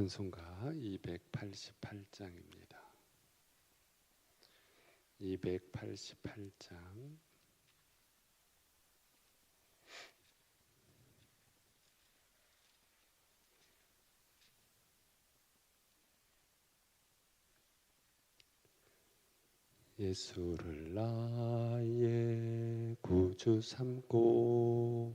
찬송가 288장입니다. 288장 예수를 나의 구주 삼고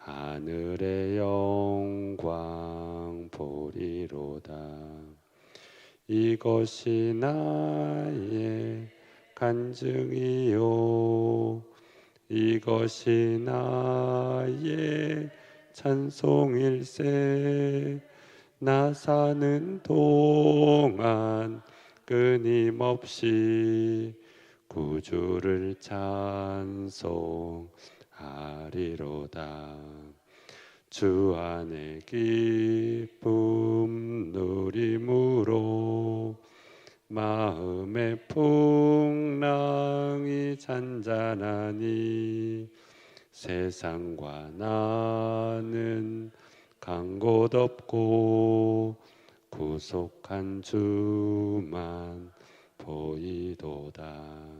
하늘의 영광 보리로다. 이것이 나의 간증이요. 이것이 나의 찬송일세. 나 사는 동안 끊임없이 구주를 찬송 하리로다. 주 안에 기쁨 누림으로 마음의 풍랑이 잔잔하니 세상과 나는 간곳 없고 구속한 주만 보이도다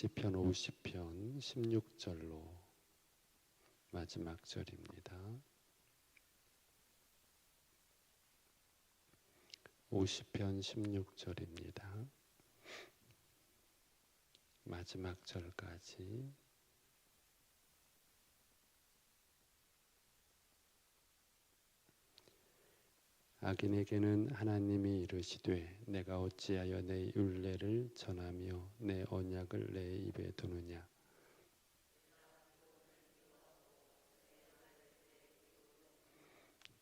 시편 50편 16절로 마지막 절입니다. 50편 16절입니다. 마지막 절까지 악인에게는 하나님이 이르시되 내가 어찌하여 내 율례를 전하며 내 언약을 내 입에 두느냐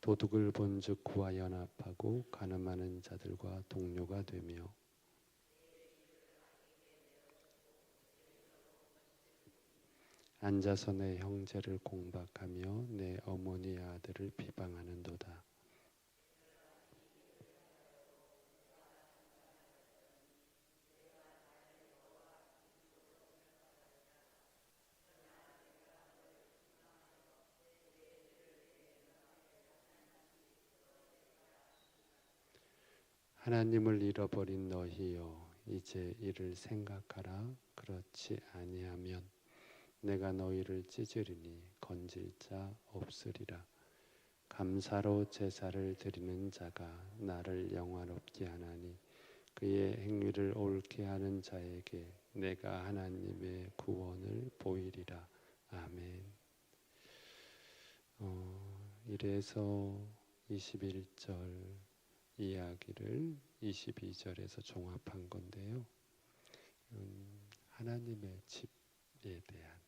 도둑을 본즉 그와 연합하고 가늠하는 자들과 동료가 되며 앉아서 내 형제를 공박하며 내 어머니 아들을 비방하는도다. 하나님을 잃어버린 너희여 이제 이를 생각하라. 그렇지 아니하면 내가 너희를 찢으리니 건질 자 없으리라. 감사로 제사를 드리는 자가 나를 영화롭게 하나니 그의 행위를 옳게 하는 자에게 내가 하나님의 구원을 보이리라. 아멘. 어, 이래서 21절 이야기를 22절에서 종합한 건데요. 음, 하나님의 집에 대한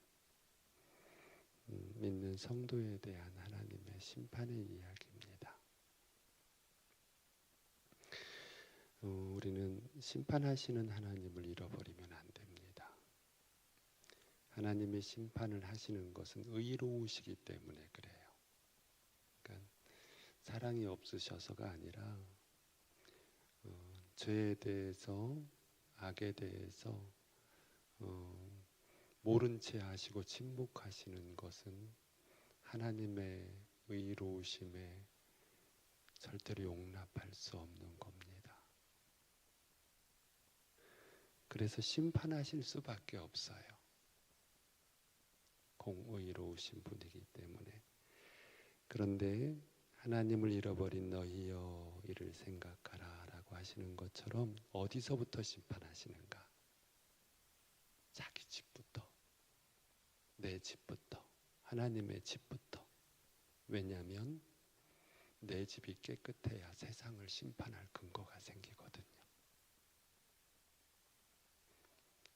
음, 믿는 성도에 대한 하나님의 심판의 이야기입니다. 어, 우리는 심판하시는 하나님을 잃어버리면 안 됩니다. 하나님의 심판을 하시는 것은 의로우시기 때문에 그래요. 사랑이 없으셔서가 아니라 어, 죄에 대해서 악에 대해서 어, 모른 채 하시고 침묵하시는 것은 하나님의 의로우심에 절대로 용납할 수 없는 겁니다. 그래서 심판하실 수밖에 없어요. 공의로우신 분이기 때문에. 그런데 하나님을 잃어버린 너희여 이를 생각하라 라고 하시는 것처럼 어디서부터 심판하시는가? 자기 집부터, 내 집부터, 하나님의 집부터. 왜냐하면 내 집이 깨끗해야 세상을 심판할 근거가 생기거든요.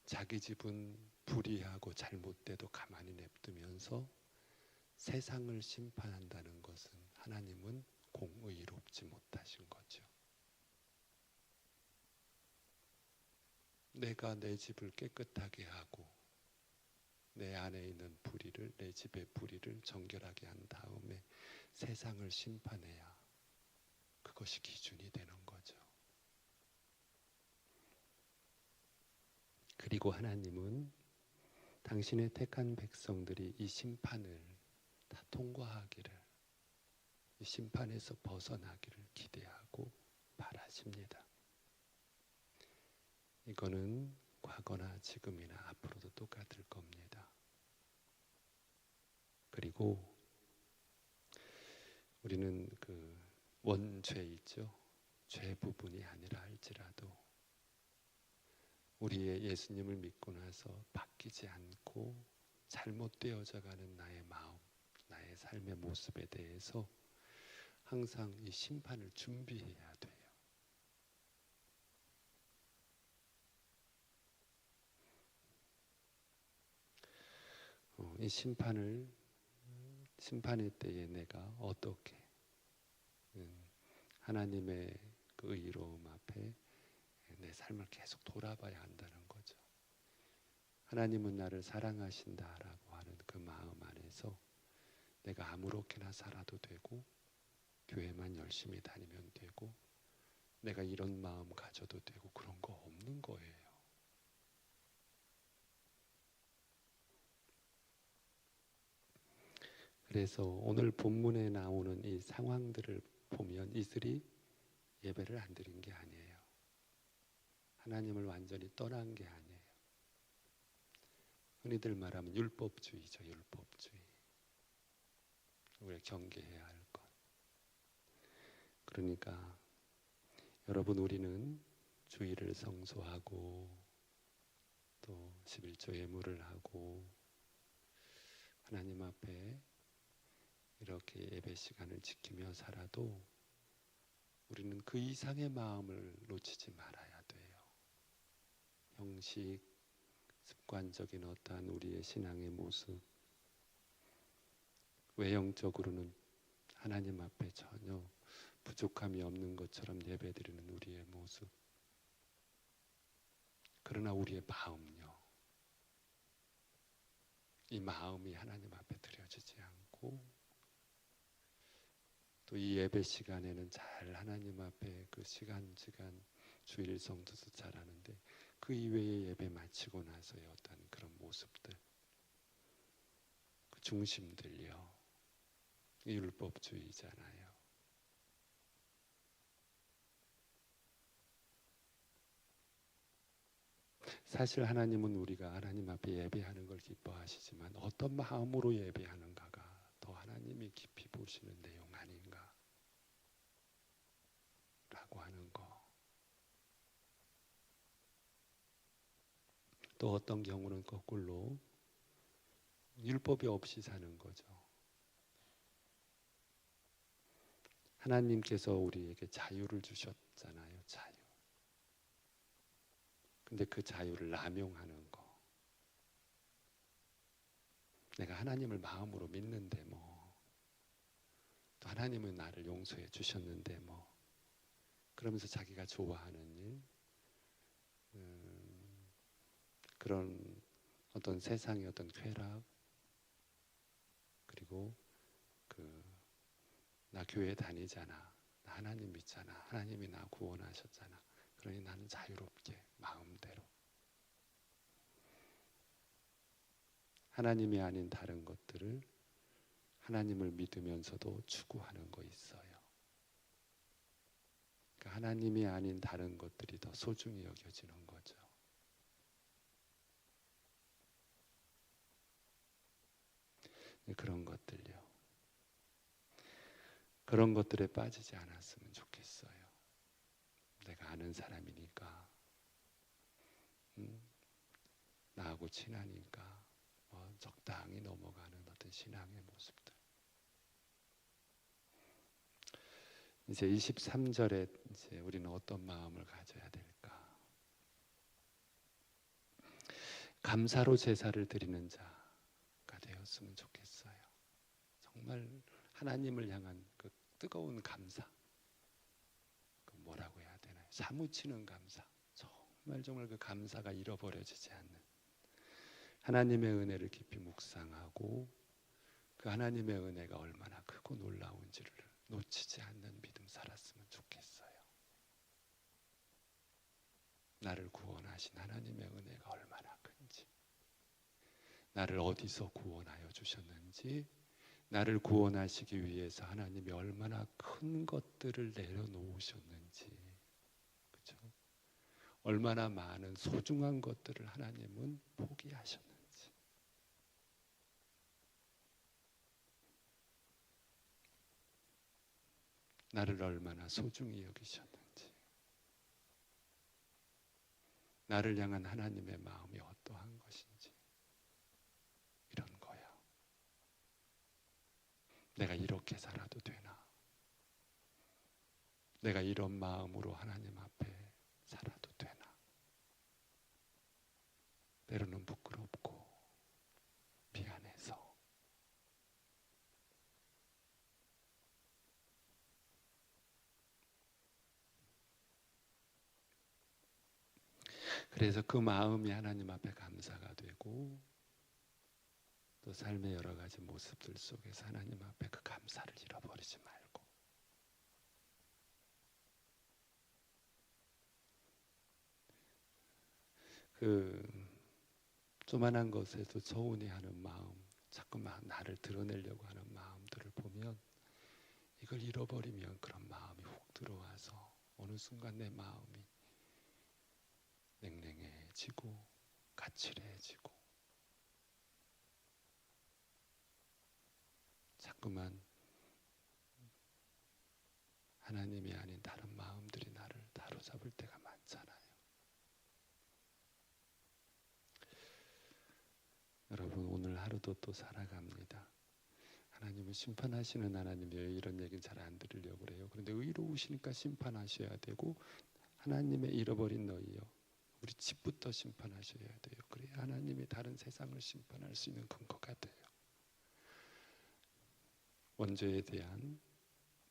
자기 집은 불의하고 잘못돼도 가만히 냅두면서 세상을 심판한다는 것은 하나님은 공의롭지 못하신 거죠. 내가 내 집을 깨끗하게 하고 내 안에 있는 불의를 내 집의 불의를 정결하게 한 다음에 세상을 심판해야 그것이 기준이 되는 거죠. 그리고 하나님은 당신의 택한 백성들이 이 심판을 다 통과하기를 이 심판에서 벗어나기를 기대하고 바라십니다. 이거는 과거나 지금이나 앞으로도 똑같을 겁니다. 그리고 우리는 그 원죄 있죠. 죄 부분이 아니라 할지라도 우리의 예수님을 믿고 나서 바뀌지 않고 잘못되어져 가는 나의 마음, 나의 삶의 모습에 대해서 항상 이 심판을 준비해야 돼요. 이 심판을 심판의 때에 내가 어떻게 음, 하나님의 그 의로움 앞에 내 삶을 계속 돌아봐야 한다는 거죠. 하나님은 나를 사랑하신다라고 하는 그 마음 안에서 내가 아무렇게나 살아도 되고 교회만 열심히 다니면 되고 내가 이런 마음 가져도 되고 그런 거 없는 거예요. 그래서 오늘 본문에 나오는 이 상황들을 보면 이들이 예배를 안 드린 게 아니에요. 하나님을 완전히 떠난 게 아니에요. 흔히들 말하면 율법주의죠, 율법주의. 우리가 경계해야 할 것. 그러니까 여러분 우리는 주의를 성소하고 또 11조 예물을 하고 하나님 앞에 이렇게 예배 시간을 지키며 살아도 우리는 그 이상의 마음을 놓치지 말아야 돼요. 형식, 습관적인 어떠한 우리의 신앙의 모습, 외형적으로는 하나님 앞에 전혀 부족함이 없는 것처럼 예배드리는 우리의 모습. 그러나 우리의 마음요. 이 마음이 하나님 앞에 드려지지 않고 또 이 예배 시간에는 잘 하나님 앞에 그 시간 시간 주일 성도도 잘하는데 그 이외의 예배 마치고 나서의 어떤 그런 모습들 그 중심들요 율법주의잖아요. 사실 하나님은 우리가 하나님 앞에 예배하는 걸 기뻐하시지만 어떤 마음으로 예배하는가가 더 하나님이 깊이 보시는 내용 아닌가. 또 어떤 경우는 거꾸로 율법이 없이 사는 거죠. 하나님께서 우리에게 자유를 주셨잖아요. 자유. 근데 그 자유를 남용하는 거. 내가 하나님을 마음으로 믿는데 뭐. 또 하나님은 나를 용서해 주셨는데 뭐. 그러면서 자기가 좋아하는 일. 음, 그런 어떤 세상의 어떤 쾌락 그리고 그 나 교회 다니잖아. 나 하나님 믿잖아. 하나님이 나 구원하셨잖아. 그러니 나는 자유롭게 마음대로 하나님이 아닌 다른 것들을 하나님을 믿으면서도 추구하는 거 있어요. 그러니까 하나님이 아닌 다른 것들이 더 소중히 여겨지는 거죠. 그런 것들요. 그런 것들에 빠지지 않았으면 좋겠어요. 내가 아는 사람이니까, 음, 나하고 친하니까 뭐 적당히 넘어가는 어떤 신앙의 모습들. 이제 23절에 이제 우리는 어떤 마음을 가져야 될까? 감사로 제사를 드리는 자가 되었으면 좋겠어요. 정말 하나님을 향한 그 뜨거운 감사. 그 뭐라고 해야 되나요? 사무치는 감사. 정말 정말 그 감사가 잃어버려지지 않는 하나님의 은혜를 깊이 묵상하고 그 하나님의 은혜가 얼마나 크고 놀라운지를 놓치지 않는 믿음 살았으면 좋겠어요. 나를 구원하신 하나님의 은혜가 얼마나 큰지, 나를 어디서 구원하여 주셨는지, 나를 구원하시기 위해서 하나님이 얼마나 큰 것들을 내려놓으셨는지, 그렇죠? 얼마나 많은 소중한 것들을 하나님은 포기하셨는지. 나를 얼마나 소중히 여기셨는지, 나를 향한 하나님의 마음이 어떠한 것인지, 이런 거야. 내가 이렇게 살아도 되나? 내가 이런 마음으로 하나님 앞에 살아도 되나? 때로는 부끄럽고 미안해서 그래서 그 마음이 하나님 앞에 감사가 되고 또 삶의 여러 가지 모습들 속에서 하나님 앞에 그 감사를 잃어버리지 말고. 그 조만한 것에도 서운해 하는 마음, 자꾸만 나를 드러내려고 하는 마음들을 보면 이걸 잃어버리면 그런 마음이 훅 들어와서 어느 순간 내 마음이 냉랭해지고 까칠해지고 자꾸만 하나님이 아닌 다른 마음들이 나를 다로잡을 때가 많잖아요. 여러분 오늘 하루도 또 살아갑니다. 하나님은 심판하시는 하나님이에요. 이런 얘기는 잘 안 들으려고 그래요. 그런데 의로우시니까 심판하셔야 되고 하나님의 잃어버린 너희요. 우리 집부터 심판하셔야 돼요. 그래야 하나님이 다른 세상을 심판할 수 있는 근거가 돼요. 원죄에 대한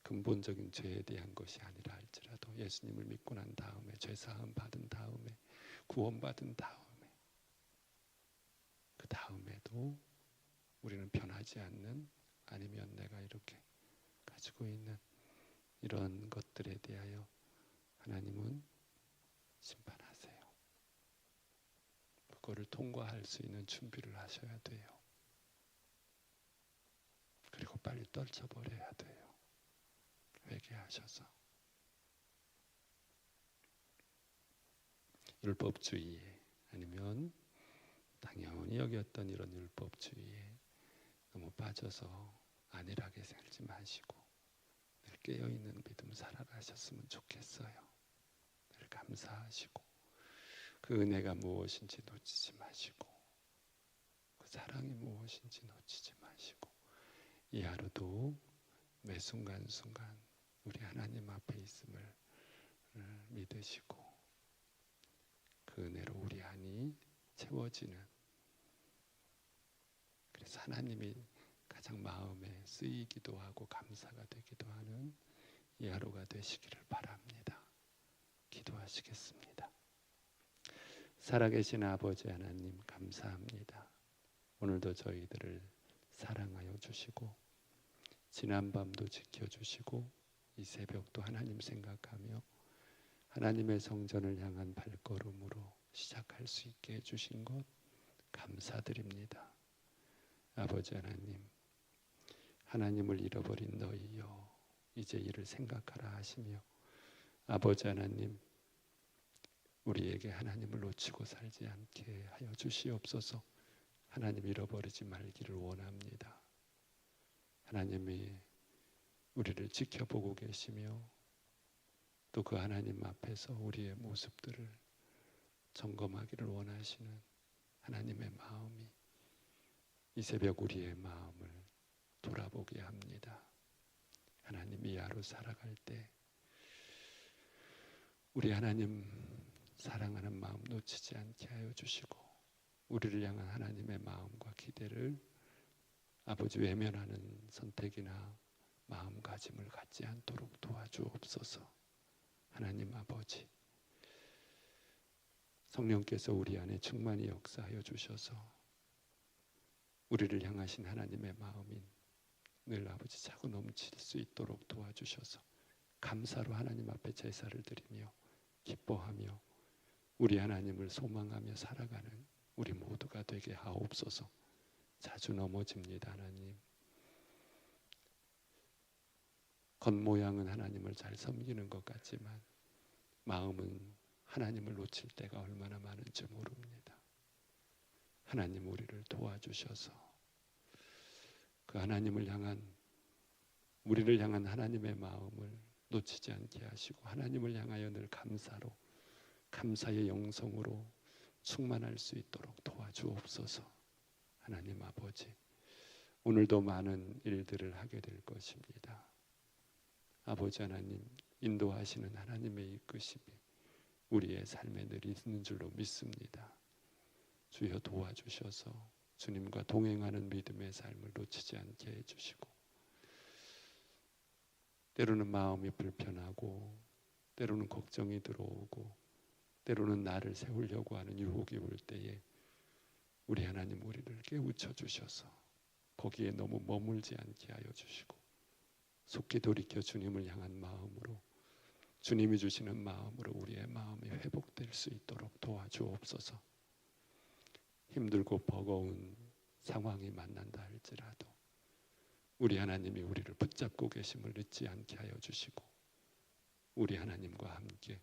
근본적인 죄에 대한 것이 아니라 할지라도 예수님을 믿고 난 다음에 죄 사함 받은 다음에 구원 받은 다음에 그 다음에도 우리는 변하지 않는 아니면 내가 이렇게 가지고 있는 이런 것들에 대하여 하나님은 심판하세요. 그거를 통과할 수 있는 준비를 하셔야 돼요. 그리고 빨리 떨쳐버려야 돼요. 회개하셔서. 율법주의에 아니면 당연히 여겼던 이런 율법주의에 너무 빠져서 안일하게 살지 마시고 늘 깨어있는 믿음 살아가셨으면 좋겠어요. 늘 감사하시고 그 은혜가 무엇인지 놓치지 마시고 그 사랑이 무엇인지 놓치지 마시고 이 하루도 매 순간 순간 우리 하나님 앞에 있음을 믿으시고 그 은혜로 우리 안이 채워지는 그래서 하나님이 가장 마음에 쓰이기도 하고 감사가 되기도 하는 이 하루가 되시기를 바랍니다. 기도하시겠습니다. 살아계신 아버지 하나님 감사합니다. 오늘도 저희들을 사랑하여 주시고 지난 밤도 지켜주시고 이 새벽도 하나님 생각하며 하나님의 성전을 향한 발걸음으로 시작할 수 있게 해주신 것 감사드립니다. 아버지 하나님, 하나님을 잃어버린 너희여, 이제 이를 생각하라 하시며 아버지 하나님, 우리에게 하나님을 놓치고 살지 않게 하여 주시옵소서. 하나님 잃어버리지 말기를 원합니다. 하나님이 우리를 지켜보고 계시며 또 그 하나님 앞에서 우리의 모습들을 점검하기를 원하시는 하나님의 마음이 이 새벽 우리의 마음을 돌아보게 합니다. 하나님이 야로 살아갈 때 우리 하나님 사랑하는 마음 놓치지 않게 하여 주시고 우리를 향한 하나님의 마음과 기대를 아버지 외면하는 선택이나 마음가짐을 갖지 않도록 도와주옵소서. 하나님 아버지 성령께서 우리 안에 충만히 역사하여 주셔서 우리를 향하신 하나님의 마음인 늘 아버지 차고 넘칠 수 있도록 도와주셔서 감사로 하나님 앞에 제사를 드리며 기뻐하며 우리 하나님을 소망하며 살아가는 우리 모두가 되게 하옵소서. 자주 넘어집니다, 하나님. 겉모양은 하나님을 잘 섬기는 것 같지만 마음은 하나님을 놓칠 때가 얼마나 많은지 모릅니다. 하나님 우리를 도와주셔서 그 하나님을 향한 우리를 향한 하나님의 마음을 놓치지 않게 하시고 하나님을 향하여 늘 감사로 감사의 영성으로 충만할 수 있도록 도와주옵소서. 하나님 아버지 오늘도 많은 일들을 하게 될 것입니다. 아버지 하나님 인도하시는 하나님의 이끄심이 우리의 삶에 늘 있는 줄로 믿습니다. 주여 도와주셔서 주님과 동행하는 믿음의 삶을 놓치지 않게 해주시고 때로는 마음이 불편하고 때로는 걱정이 들어오고 때로는 나를 세우려고 하는 유혹이 올 때에 우리 하나님 우리를 깨우쳐 주셔서 거기에 너무 머물지 않게 하여 주시고 속히 돌이켜 주님을 향한 마음으로 주님이 주시는 마음으로 우리의 마음이 회복될 수 있도록 도와주옵소서. 힘들고 버거운 상황이 만난다 할지라도 우리 하나님이 우리를 붙잡고 계심을 잊지 않게 하여 주시고 우리 하나님과 함께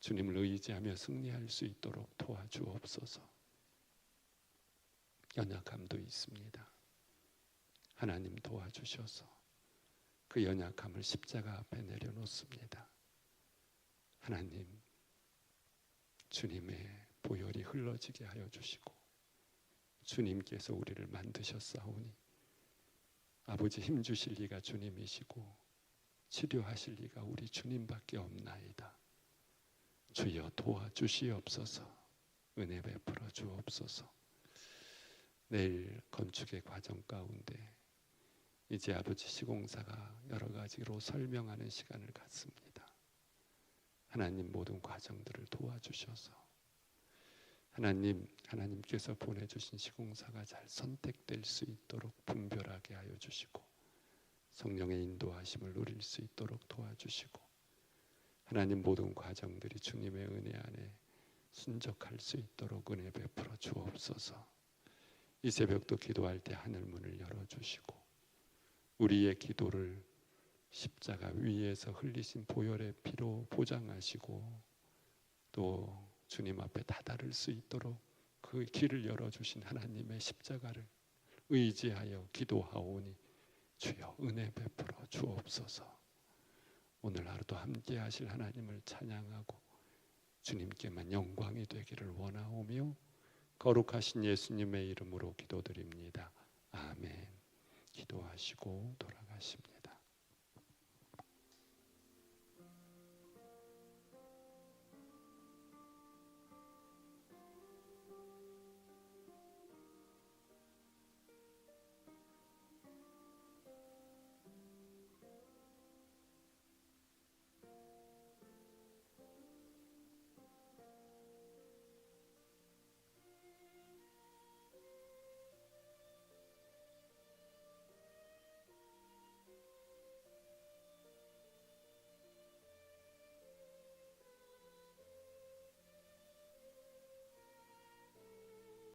주님을 의지하며 승리할 수 있도록 도와주옵소서. 연약함도 있습니다. 하나님 도와주셔서 그 연약함을 십자가 앞에 내려놓습니다. 하나님, 주님의 보혈이 흘러지게 하여 주시고 주님께서 우리를 만드셨사오니 아버지 힘 주실 리가 주님이시고 치료하실 리가 우리 주님밖에 없나이다. 주여 도와주시옵소서. 은혜 베풀어 주옵소서. 내일 건축의 과정 가운데 이제 아버지 시공사가 여러 가지로 설명하는 시간을 갖습니다. 하나님 모든 과정들을 도와주셔서 하나님 하나님께서 보내주신 시공사가 잘 선택될 수 있도록 분별하게 하여 주시고 성령의 인도하심을 누릴 수 있도록 도와주시고 하나님 모든 과정들이 주님의 은혜 안에 순적할 수 있도록 은혜 베풀어 주옵소서. 이 새벽도 기도할 때 하늘 문을 열어 주시고 우리의 기도를 십자가 위에서 흘리신 보혈의 피로 보장하시고 또 주님 앞에 다다를 수 있도록 그 길을 열어 주신 하나님의 십자가를 의지하여 기도하오니 주여 은혜 베풀어 주옵소서. 오늘 하루도 함께 하실 하나님을 찬양하고 주님께만 영광이 되기를 원하오며 거룩하신 예수님의 이름으로 기도드립니다. 아멘. 기도하시고 돌아가십니다.